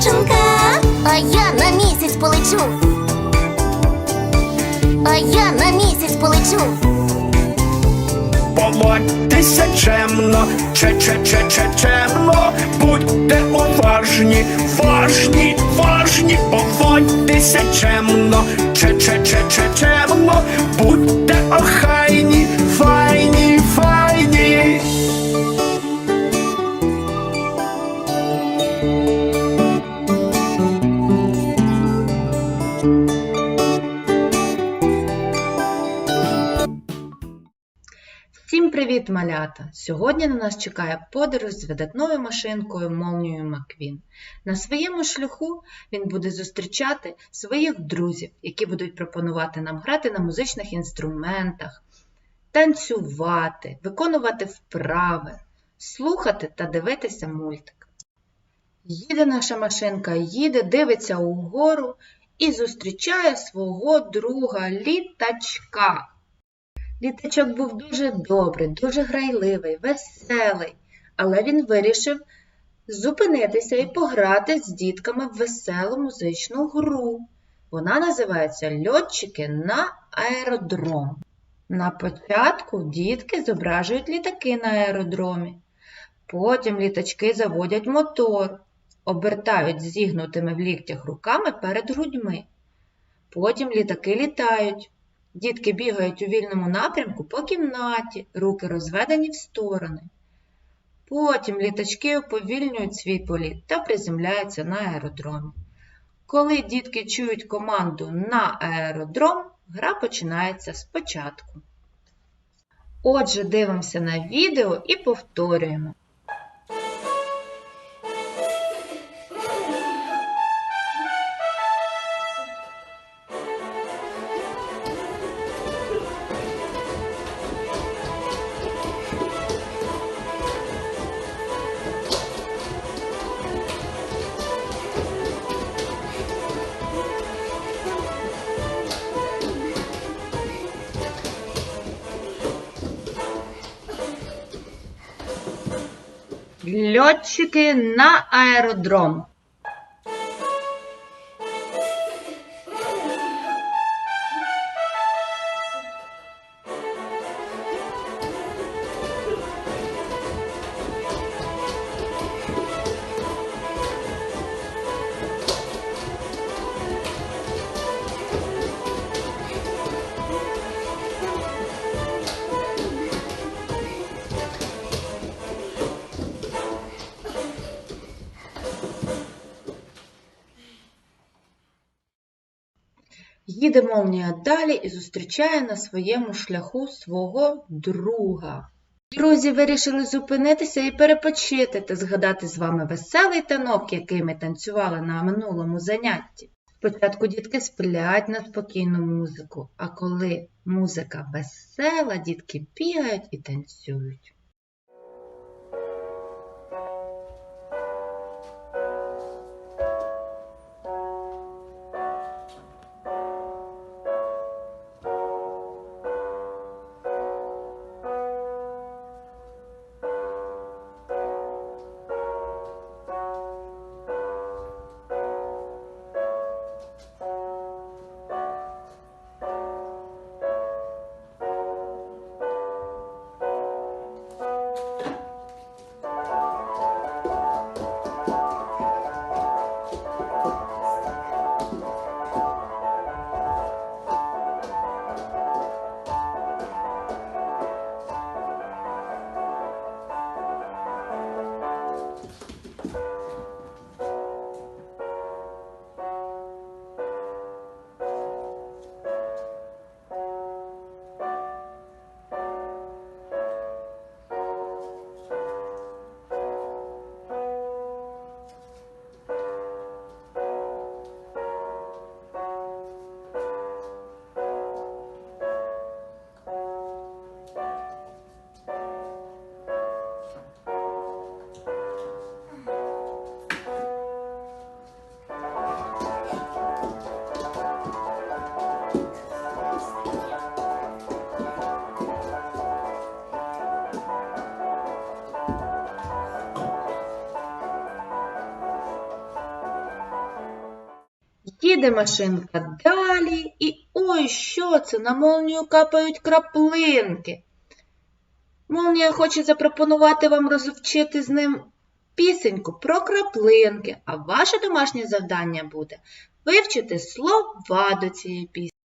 дівчинка. А я на місяць полечу. А я на місяць полечу. Поводьтеся чемно, че че че че чемно, будьте уважні, важні, важні, поводьтеся чемно, че малята! Сьогодні на нас чекає подорож з видатною машинкою Молнією Маквін. На своєму шляху він буде зустрічати своїх друзів, які будуть пропонувати нам грати на музичних інструментах, танцювати, виконувати вправи, слухати та дивитися мультик. Їде наша машинка, їде, дивиться угору і зустрічає свого друга літачка. Літачок був дуже добрий, дуже грайливий, веселий, але він вирішив зупинитися і пограти з дітками в веселу музичну гру. Вона називається Льотчики на аеродром. На початку дітки зображують літаки на аеродромі. Потім літачки заводять мотор, обертають зігнутими в ліктях руками перед грудьми. Потім літаки літають. Дітки бігають у вільному напрямку по кімнаті, руки розведені в сторони. Потім літачки уповільнюють свій політ та приземляються на аеродромі. Коли дітки чують команду на аеродром, гра починається спочатку. Отже, дивимося на відео і повторюємо. Льотчики на аеродром. Їде молнія далі і зустрічає на своєму шляху свого друга. Друзі вирішили зупинитися і перепочити та згадати з вами веселий танок, який ми танцювали на минулому занятті. Спочатку дітки сплять на спокійну музику, а коли музика весела, дітки бігають і танцюють. Їде машинка далі, і ой, що це? На молнію капають краплинки. Молнія хоче запропонувати вам розвчити з ним пісеньку про краплинки, а ваше домашнє завдання буде вивчити слова до цієї пісні.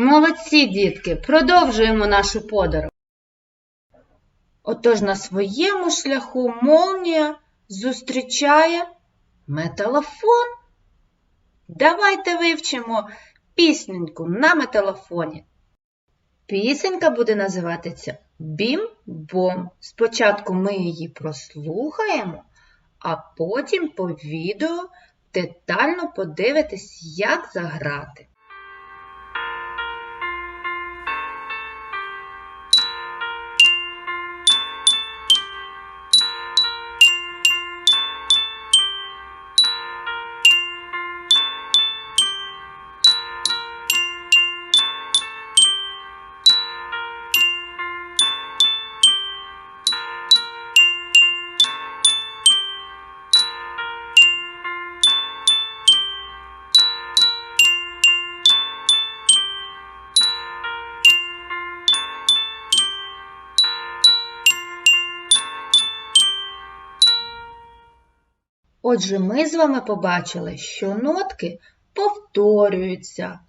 Молодці, дітки, продовжуємо нашу подорож. Отож на своєму шляху молнія зустрічає металофон. Давайте вивчимо пісненьку на металофоні. Пісенька буде називатися Бім-бом. Спочатку ми її прослухаємо, а потім по відео детально подивитесь, як заграти. Отже, ми з вами побачили, що нотки повторюються.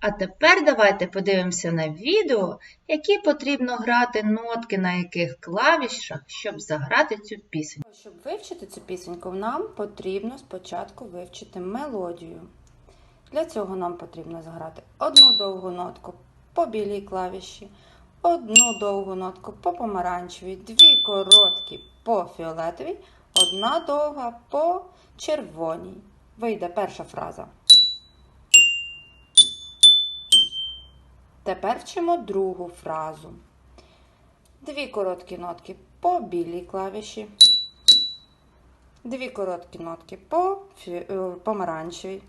А тепер давайте подивимося на відео, які потрібно грати нотки на яких клавішах, щоб заграти цю пісню. Щоб вивчити цю пісеньку, нам потрібно спочатку вивчити мелодію. Для цього нам потрібно зграти одну довгу нотку по білій клавіші, одну довгу нотку по помаранчевій, дві короткі по фіолетовій, одна довга по червоній. Вийде перша фраза. Тепер вчимо другу фразу. Дві короткі нотки по білій клавіші. Дві короткі нотки по е, помаранчевій.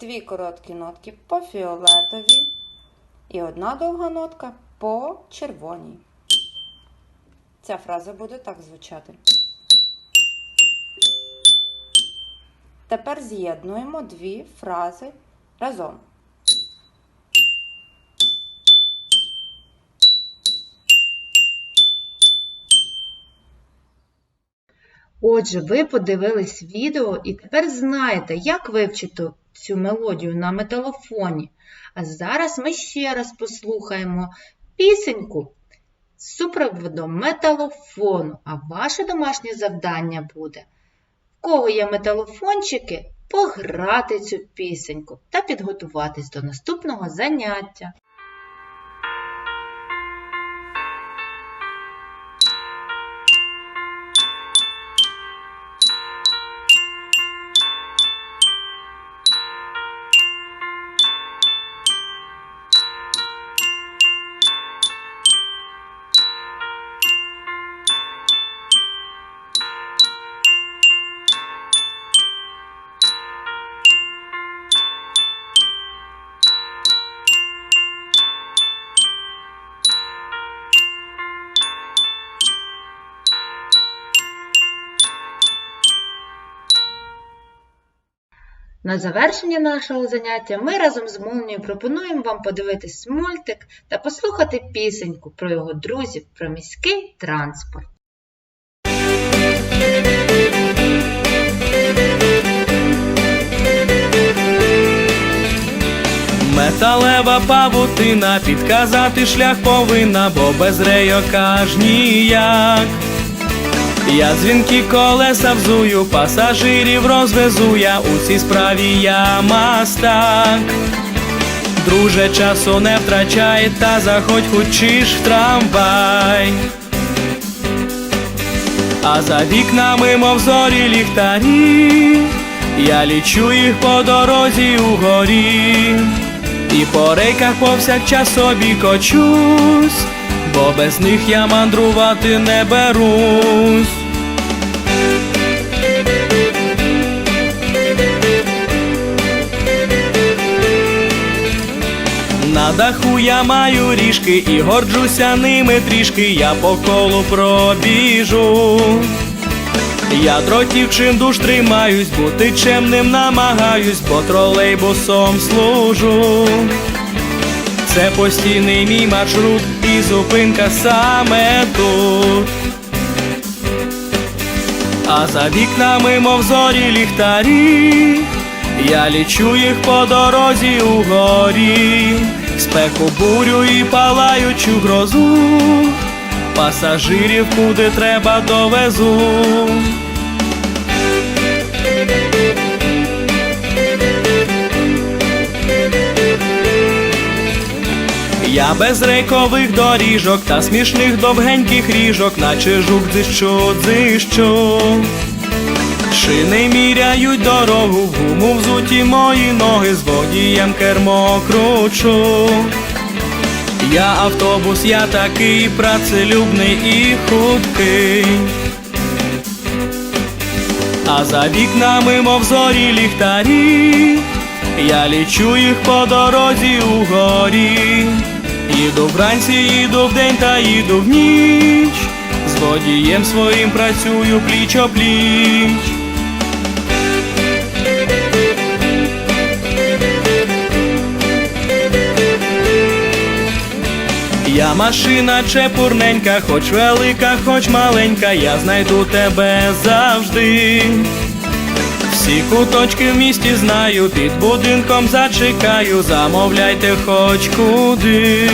Дві короткі нотки по фіолетовій. І одна довга нотка по червоній ця фраза буде так звучати. Тепер з'єднуємо дві фрази разом. Отже, ви подивились відео і тепер знаєте, як вивчити цю мелодію на металофоні. А зараз ми ще раз послухаємо пісеньку з супроводом металофону. А ваше домашнє завдання буде, в кого є металофончики, пограти цю пісеньку та підготуватись до наступного заняття. На завершення нашого заняття ми разом з Молнією пропонуємо вам подивитись мультик та послухати пісеньку про його друзів про міський транспорт. Металева павутина підказати шлях повинна, бо без рейока ж ніяк. Я дзвінки колеса взую, пасажирів розвезу я у цій справі я мастак. Друже, часу не втрачай, та заходь хочеш в трамвай. А за вікнами, мов зорі ліхтарі, я лічу їх по дорозі угорі, і по рейках повсякчас собі кочусь, бо без них я мандрувати не берусь. На даху я маю ріжки і горджуся ними трішки, я по колу пробіжу. Я дротів чим душ тримаюсь, бути чемним намагаюсь, бо тролейбусом служу. Це постійний мій маршрут і зупинка саме тут. А за вікнами, мов зорі ліхтарі, я лічу їх по дорозі угорі, спеку бурю і палаючу грозу, пасажирів куди треба довезу. Я без рейкових доріжок та смішних довгеньких ріжок, наче жук дзищу, дзищу. Шини міряють дорогу, в гуму взуті мої ноги, з водієм кермо кручу. Я автобус, я такий працелюбний і худкий. А за вікнами, мов зорі ліхтарі, я лічу їх по дорозі угорі. Їду вранці, їду вдень та їду в ніч. З водієм своїм працюю пліч Я машина чепурненька, хоч велика, хоч маленька, я знайду тебе завжди. Всі куточки в місті знаю, під будинком зачекаю, замовляйте хоч куди.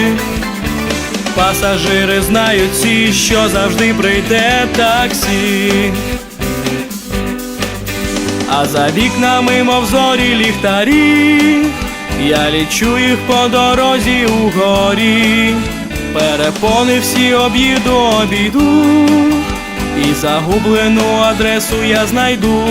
Пасажири знають всі, що завжди прийде таксі. А за вікнами, мов зорі ліхтарі, я лічу їх по дорозі угорі. Перепони всі об'їду, обійду, і загублену адресу я знайду.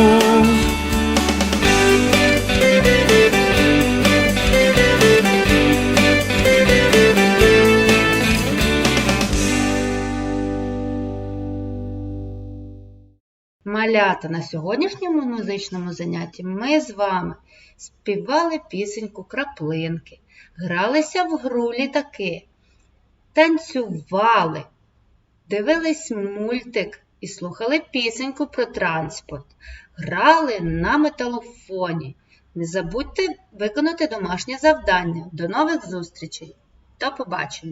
Малята, на сьогоднішньому музичному занятті ми з вами співали пісеньку краплинки, гралися в гру літаки, танцювали, дивились мультик і слухали пісеньку про транспорт, грали на металофоні. Не забудьте виконати домашнє завдання. До нових зустрічей! До побачення!